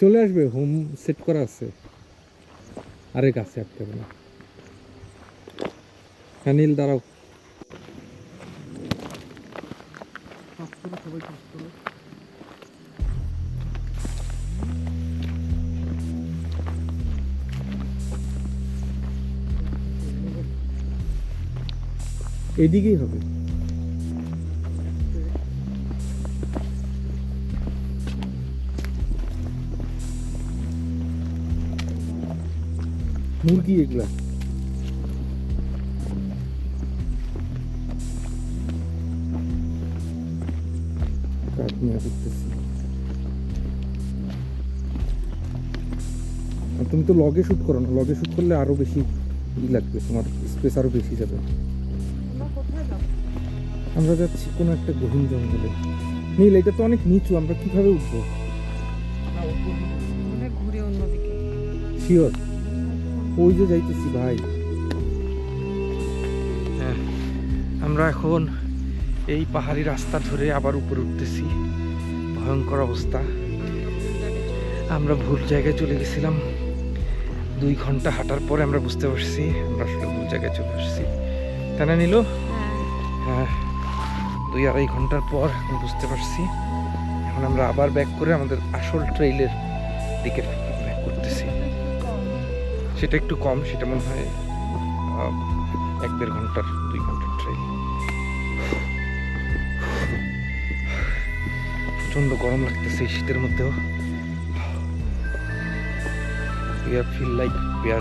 চলে আসবে home set করা আছে। আরে গাছে আটকে হবে না হ্যাঁ নীল দাঁড়াও। এদিকেই হবে। মুরগি এগুলা। কাঠ নিয়ে দেখতেছি। তুমি তো লগে শুট করো না। লগে শুট করলে আরও বেশি ই লাগবে তোমার স্পেস আরও বেশি যাবে। আমরা যাচ্ছি কোনো একটা গহীন জঙ্গলে। নীল এটা তো অনেক নিচু আমরা কীভাবে উঠবো? শিওর ওই যে যাইতেছি ভাই। হ্যাঁ আমরা এখন এই পাহাড়ি রাস্তা ধরে আবার উপরে উঠতেছি। ভয়ঙ্কর অবস্থা। আমরা ভুল জায়গায় চলে গেছিলাম। দুই ঘণ্টা হাঁটার পরে আমরা বুঝতে পারছি আমরা আসলে ভুল জায়গায় চলে আসছি। তাই না নিল? হ্যাঁ। দুই আড়াই ঘণ্টার পর এখন বুঝতে পারছি। এখন আমরা আবার ব্যাক করে আমাদের আসল ট্রেইলের দিকে ব্যাক করতেছি। সেটা একটু কম সেটা মনে হয় এক দেড় ঘণ্টার দুই ঘণ্টার ট্রেন প্রচণ্ড গরম লাগতেছে এই শীতের মধ্যেও। We feel like Bear.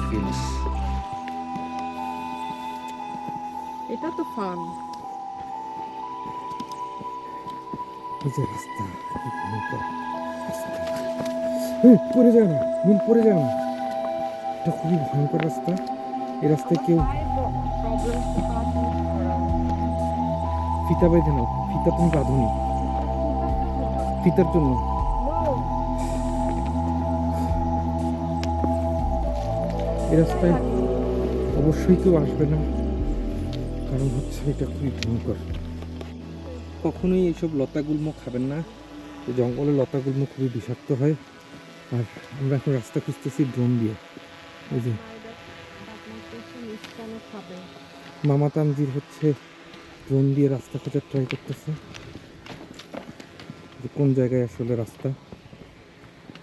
এটা তো ফান পড়ে যায় না নীল পড়ে যায় না। এটা খুবই ভয়ঙ্কর রাস্তা। এই রাস্তায় কেউ ফিতা বেঁধে নাও। ফিতা তুমি বাঁধুনি ফিতার জন্য। এই রাস্তায় অবশ্যই কেউ আসবে না। কারণ হচ্ছে এটা খুবই ভয়ঙ্কর। কখনোই এইসব লতাগুল্ম খাবেন না। জঙ্গলে লতাগুল্ম খুবই বিষাক্ত হয়। আর আমরা এখন রাস্তা খুঁজতেছি ড্রোন দিয়ে। এই মামা তানজির হচ্ছে ড্রোন দিয়ে রাস্তা খোঁজার ট্রাই করতেছে। যে কোন জায়গায় আসলে রাস্তা?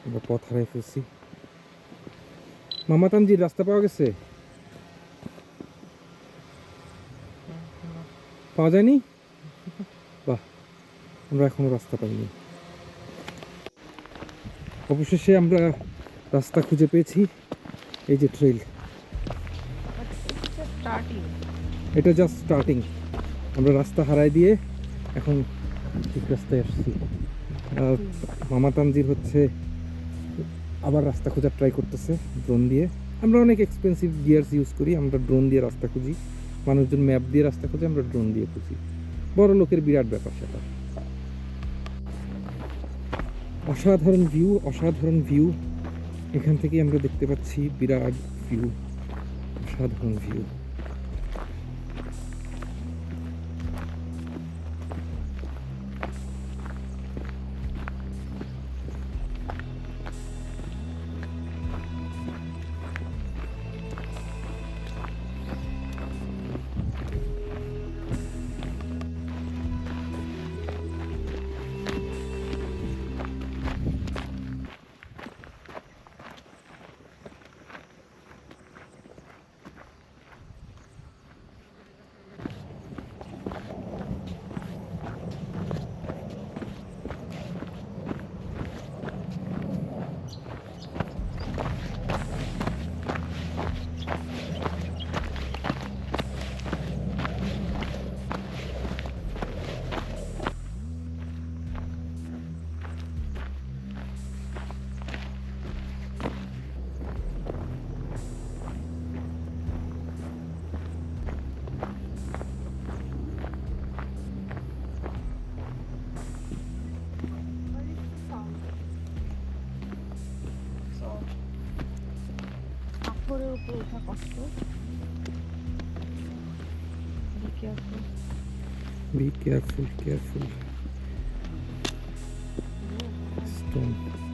আমরা পথ হারাই ফেলছি। মামা তানজির রাস্তা পাওয়া গেছে? পাওয়া যায়নি? বাহ, আমরা এখনও রাস্তা পাইনি। অবশেষে আমরা রাস্তা খুঁজে পেয়েছি। এই যে ট্রেল এটা জাস্ট স্টার্টিং আমরা রাস্তা হারাই দিয়ে এখন ঠিক রাস্তায় আসছি। আর মামা তানজির হচ্ছে আবার রাস্তা খোঁজার ট্রাই করতেছে ড্রোন দিয়ে। আমরা অনেক এক্সপেন্সিভ গিয়ার্স ইউজ করি, আমরা ড্রোন দিয়ে রাস্তা খুঁজি। মানুষজন ম্যাপ দিয়ে রাস্তা খুঁজে, আমরা ড্রোন দিয়ে খুঁজি। বড় লোকের বিরাট ব্যাপার সেটা। অসাধারণ ভিউ অসাধারণ ভিউ এখান থেকে আমরা দেখতে পাচ্ছি বিরাট ভিউ অসাধারণ view 그리고 바꿨어. Be careful. Be careful, careful. Stone.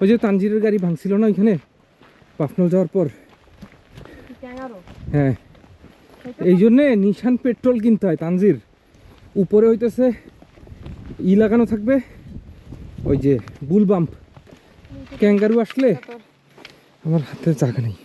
ওই যে তানজিরের গাড়ি ভাঙছিল না ওইখানে? পাফনল যাওয়ার পর। হ্যাঁ। এই জন্যে নিশান পেট্রোল কিনতে হয় তানজির। উপরে হইতেছে ই লাগানো থাকবে ওই যে বুলবাম্প। ক্যাঙ্গারু আসলে আমার হাতে জাগা নেই।